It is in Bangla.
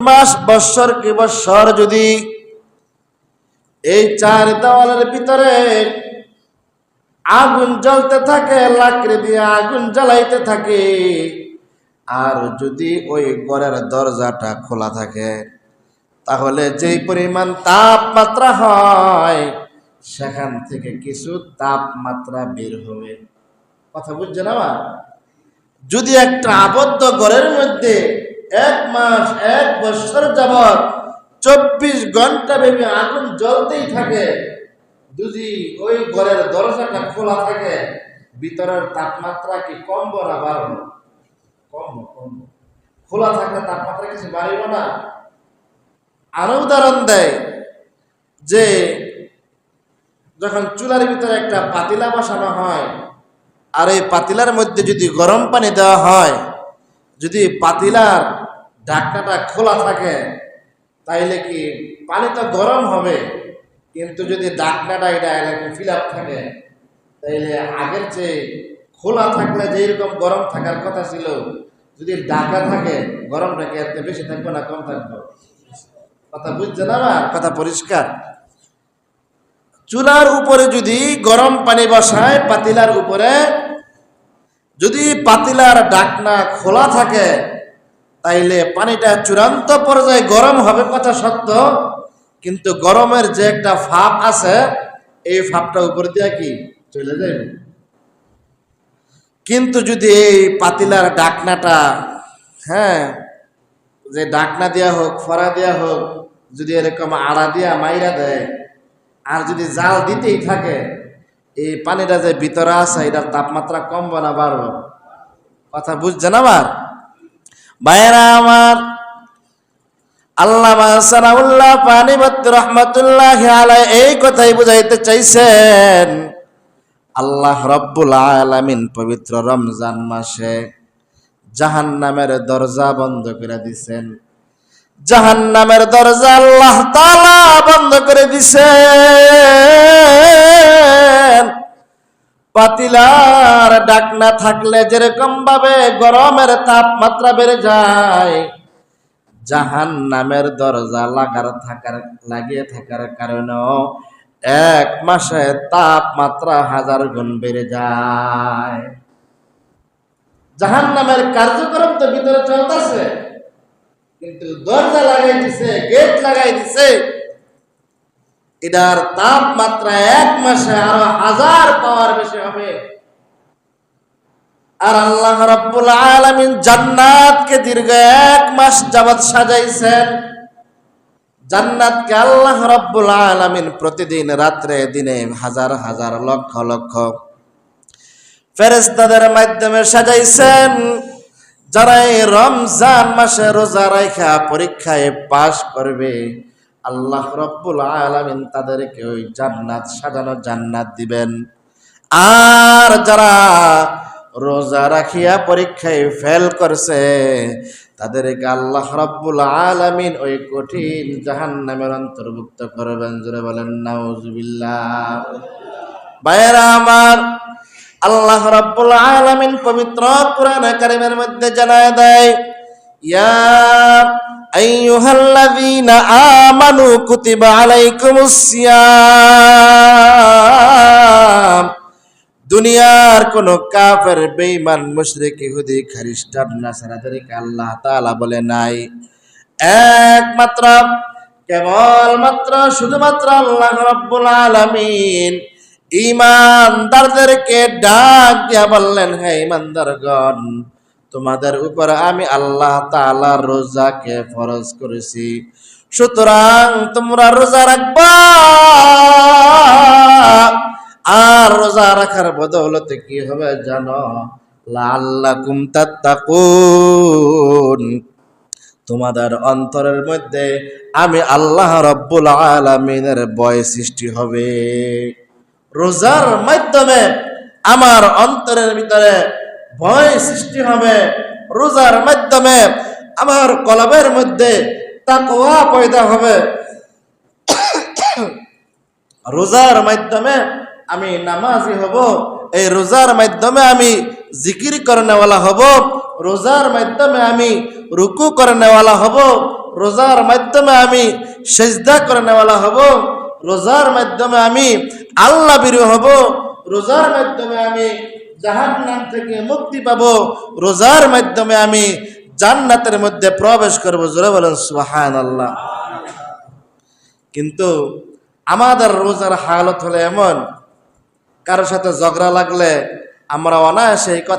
মাস, বৎসর কি বৎসর যদি এই চার দেওয়ালের ভিতরে আগুন জ্বলতে থাকে, লাকড়ি দিয়ে আগুন জ্বালাইতে থাকে, আর যদি ওই ঘরের দরজাটা খোলা থাকে, তাহলে যেই পরিমাণ তাপমাত্রা হয়, সেখান থেকে কিছু তাপমাত্রা বের হবে। কথা বুঝছেন আমার? যদি একটা আবদ্ধ ঘরের মধ্যে এক মাস, এক বছর যাবৎ চব্বিশ ঘণ্টা ব্যাপী আগুন জ্বলতেই থাকে। যদি ওই ঘরের দরজাটা খোলা থাকে, ভিতরের তাপমাত্রা কি কমবো না বাড়বো? কমবো কমবো। খোলা থাকলে তাপমাত্রা কিছু বাড়িব না। আরও উদাহরণ দেয় যে, যখন চুলার ভিতরে একটা পাতিলা বসানো হয়, আর এই পাতিলার মধ্যে যদি গরম পানি দেওয়া হয় যদি পাতিলার ঢাকনাটা খোলা থাকে তাইলে কি পানি তো গরম হবে? কিন্তু যদি ঢাকনাটা এটা এরকম ফিল আপ থাকে তাইলে আগের চেয়ে খোলা থাকলে যে এরকম গরম থাকার কথা ছিল যদি ঢাকা থাকে গরম কি এর চেয়ে বেশি থাকবে না কম থাকবে? কথা বুঝছেন আমার কথা পরিষ্কার। চুলার উপরে যদি গরম পানি বসায় পাতিলার উপরে যদি পাতিলার ডাকনা খোলা থাকে, তাইলে পানিটা চূড়ান্ত পর্যায়ে গরম হবে কথা সত্য, কিন্তু গরমের যে একটা ফাপ আছে, এই ফাপটা উপর দিয়ে কি চলে যাবে কিন্তু যদি এই পাতিলার ডাকনাটা হ্যাঁ যে ডাকনা দেওয়া হোক ফরা দেওয়া হোক, যদি এরকম আড়া দিয়া মাইরা দেয়, আর যদি জাল দিতেই থাকে এই পানিটা যে ভিতরে আছে, এটার তাপমাত্রা কমবে না, বাড়বে? কথা বুঝছেন আমার? ভাইয়েরা আমার, আল্লাহ সানাউল্লাহ পানিবত রহমতুল্লাহ আলাই এই কথাই বুঝাইতে চাইছেন, আল্লাহ রব্বুল আলামিন পবিত্র রমজান মাসে জাহান নামের দরজা বন্ধ করে দিছেন। জাহান নামের দরজা আল্লাহ তালা বন্ধ করে দিছেন। পাতিলার ডাক না থাকলে যেরকম ভাবে গরমের তাপমাত্রা বেড়ে যায় জাহান নামের দরজা লাগার থাকার, লাগিয়ে থাকার কারণেও এক মাসে তাপমাত্রা হাজার গুণ বেড়ে যায়। জাহান নামের কার্যক্রম তো ভিতরে চলতেছে। কিন্তু দরজা লাগাই দিছে, গেট লাগাই দিছে। এটার তাপমাত্রা এক মাসে আরও হাজার পাওয়ার বেশি হবে। আর আল্লাহ রাব্বুল আলামিন জান্নাতকে দীর্ঘ এক মাস যাবত সাজাইছেন। জান্নাতকে আল্লাহ রাব্বুল আলামিন প্রতিদিন, রাত্রে, দিনে হাজার হাজার, লক্ষ লক্ষ ফেরেস্তাদের মাধ্যমে সাজাইছেন। যারা এই রমজান মাসে রোজা রাখা পরীক্ষায় পাশ করবে, আল্লাহ রব্বুল আলামিন তাদেরকে ওই জান্নাত সাজানো জান্নাত দিবেন। আর যারা রোজা রাখিয়া পরীক্ষায় ফেল করছে, তাদেরকে আল্লাহ রব্বুল আলামিন ওই কঠিন জাহান্নামের অন্তর্ভুক্ত করবেন। জোরে বলেন, নাউজুবিল্লাহ। ভাইয়েরা আমার আল্লাহ রাব্বুল আলামিন পবিত্র কোরআন কারীমের মধ্যে জানায় দেয়, ইয়া আইয়ুহাল্লাযীনা আমানু কুতিবা আলাইকুমুস সিয়াম। দুনিয়ার কোন কাফের, বেঈমান, মুশরিক, ইহুদি, খ্রিস্টান নাসারাদেরকে আল্লাহ তাআলা বলে নাই। একমাত্র, কেবলমাত্র, শুধুমাত্র আল্লাহ রাব্বুল আলামিন। ইমানদারদেরকে ডাক দিয়া বললেন, হে ইমানদারগণ, তোমাদের উপর আমি আল্লাহ তাআলা রোজাকে ফরজ করেছি। সুতরাং তোমরা রোজা রাখবা আর রোজা রাখার বদৌলতে কি হবে জানো? লাল্লাকুম তাত্তাকুন। তোমাদের অন্তরের মধ্যে আমি আল্লাহ রব্বুল আলামিনের বয় সৃষ্টি হবে। রোজার মাধ্যমে আমার অন্তরের ভিতরে ভয় সৃষ্টি হবে। রোজার মাধ্যমে আমার কলবের মধ্যে তাকওয়া পয়দা হবে। রোজার মাধ্যমে আমি নামাজি হব। এই রোজার মাধ্যমে আমি জিকির করনেওয়ালা হব। রোজার মাধ্যমে আমি রুকু করনেওয়ালা হব। রোজার মাধ্যমে আমি সেজদা করে নেওয়ালা হব। রোজার মাধ্যমে আমি আল্লাহ বিরু হব, রোজার মাধ্যমে আমি জাহান্নাম থেকে মুক্তি পাব, রোজার মাধ্যমে আমি জান্নাতের মধ্যে প্রবেশ করব, জোরে বলেন সুহান আল্লাহ কিন্তু আমাদের রোজার হালত হলে এমন, কারোর সাথে ঝগড়া লাগলে আমরা অনায়াসে এই কথা